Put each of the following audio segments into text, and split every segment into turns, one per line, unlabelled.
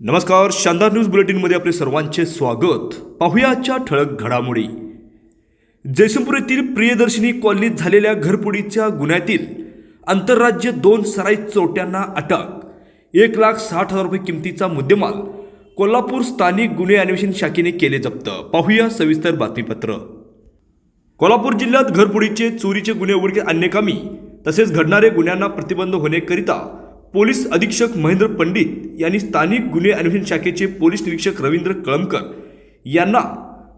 नमस्कार शानदार न्यूज बुलेटिनमध्ये आपले सर्वांचे स्वागत. पाहुयाच्या ठळक घडामोडी. जयसिंगपूर येथील प्रियदर्शिनी कॉलनीत झालेल्या घरपुडीच्या गुन्ह्यातील आंतरराज्य दोन सराई चोरट्यांना अटक. एक लाख साठ हजार रुपये किमतीचा मुद्देमाल कोल्हापूर स्थानिक गुन्हे अन्वेषण शाखेने केले जप्त. पाहूया सविस्तर बातमीपत्र. कोल्हापूर जिल्ह्यात घरपुडीचे चोरीचे गुन्हे उघडकीस आणण्याकामी तसेच घडणारे गुन्ह्यांना प्रतिबंध होण्याकरिता पोलीस अधीक्षक महेंद्र पंडित यांनी स्थानिक गुन्हे अन्वेषण शाखेचे पोलीस निरीक्षक रवींद्र कळमकर यांना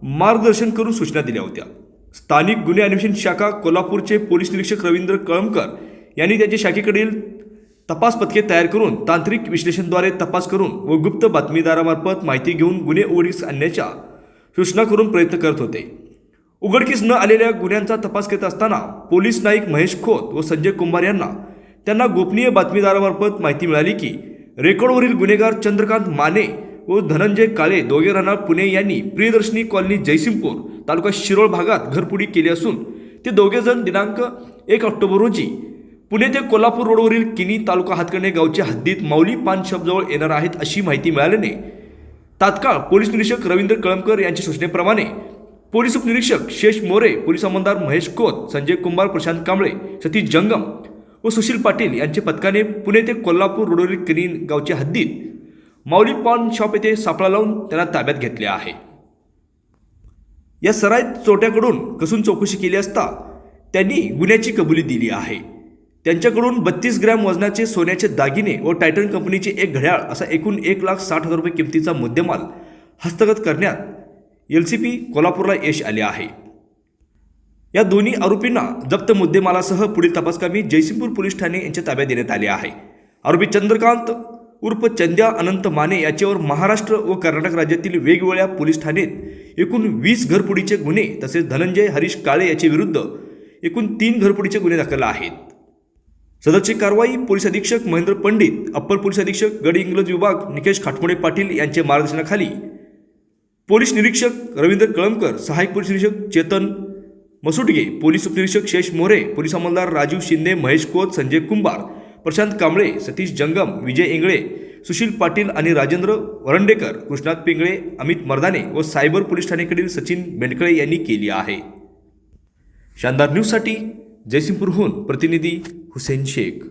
मार्गदर्शन करून सूचना दिल्या होत्या. स्थानिक गुन्हे अन्वेषण शाखा कोल्हापूरचे पोलीस निरीक्षक रवींद्र कळमकर यांनी त्यांच्या शाखेकडील तपास पथके तयार करून तांत्रिक विश्लेषणद्वारे तपास करून व गुप्त बातमीदारामार्फत माहिती घेऊन गुन्हे उघडकीस आणण्याच्या सूचना करून प्रयत्न करत होते. उघडकीस न आलेल्या गुन्ह्यांचा तपास करत असताना पोलीस नाईक महेश खोत व संजय कुंभार यांना त्यांना गोपनीय बातमीदारामार्फत माहिती मिळाली की रेकॉर्डवरील गुन्हेगार चंद्रकांत माने व धनंजय काळे दोघे राहणार पुणे यांनी प्रियदर्शनी कॉलनी जयसिंगपूर तालुका शिरोळ भागात घरपुडी केली असून ते दोघेजण दिनांक एक ऑक्टोबर रोजी पुणे ते कोल्हापूर रोडवरील किनी तालुका हातकणे गावच्या हद्दीत माऊली पान शॉपजवळ येणार आहेत अशी माहिती मिळाल्याने तात्काळ पोलीस निरीक्षक रवींद्र कळमकर यांच्या सूचनेप्रमाणे पोलीस उपनिरीक्षक शेष मोरे पोलीस अंमलदार महेश कोत संजय कुंभार प्रशांत कांबळे सतीश जंगम व सुशील पाटील यांचे पथकाने पुणे ते कोल्हापूर रोडवरील किनी गावच्या हद्दीत माऊली पॉन शॉप येथे सापळा लावून त्यांना ताब्यात घेतले आहे. या सराईत चोट्याकडून कसून चौकशी केली असता त्यांनी गुन्ह्याची कबुली दिली आहे. त्यांच्याकडून बत्तीस ग्रॅम वजनाचे सोन्याचे दागिने व टायटन कंपनीचे एक घड्याळ असा एकूण एक लाख साठ हजार रुपये किमतीचा मुद्देमाल हस्तगत करण्यात एल सी पी कोल्हापूरला यश आले आहे. या दोन्ही आरोपींना जप्त मुद्देमालासह पुढील तपासकामी जयसिंगपूर पोलीस ठाणे यांच्या ताब्यात देण्यात आले आहे. आरोपी चंद्रकांत उर्फ चंद्या अनंत माने याच्यावर महाराष्ट्र व कर्नाटक राज्यातील वेगवेगळ्या पोलीस ठाण्यात एकूण वीस घरपुडीचे गुन्हे तसेच धनंजय हरीश काळे याचे विरुद्ध एकूण तीन घरपुडीचे गुन्हे दाखल आहेत. सदरची कारवाई पोलीस अधीक्षक महेंद्र पंडित अप्पर पोलीस अधीक्षक गड इंग्रज विभाग निकेश खाटमोडे पाटील यांच्या मार्गदर्शनाखाली पोलीस निरीक्षक रवींद्र कळमकर सहाय्यक पोलीस निरीक्षक चेतन मसुटगे पोलीस उपनिरीक्षक शेष मोरे पोलीस अंमलदार राजीव शिंदे महेश कोत संजय कुंभार प्रशांत कांबळे सतीश जंगम विजय इंगळे सुशील पाटील आणि राजेंद्र वरंडेकर कृष्णात पिंगळे अमित मर्दाने व सायबर पोलीस ठाण्याकडील सचिन बेंडकळे यांनी केली आहे. शानदार न्यूजसाठी जयसिंगपूरहून प्रतिनिधी हुसेन शेख.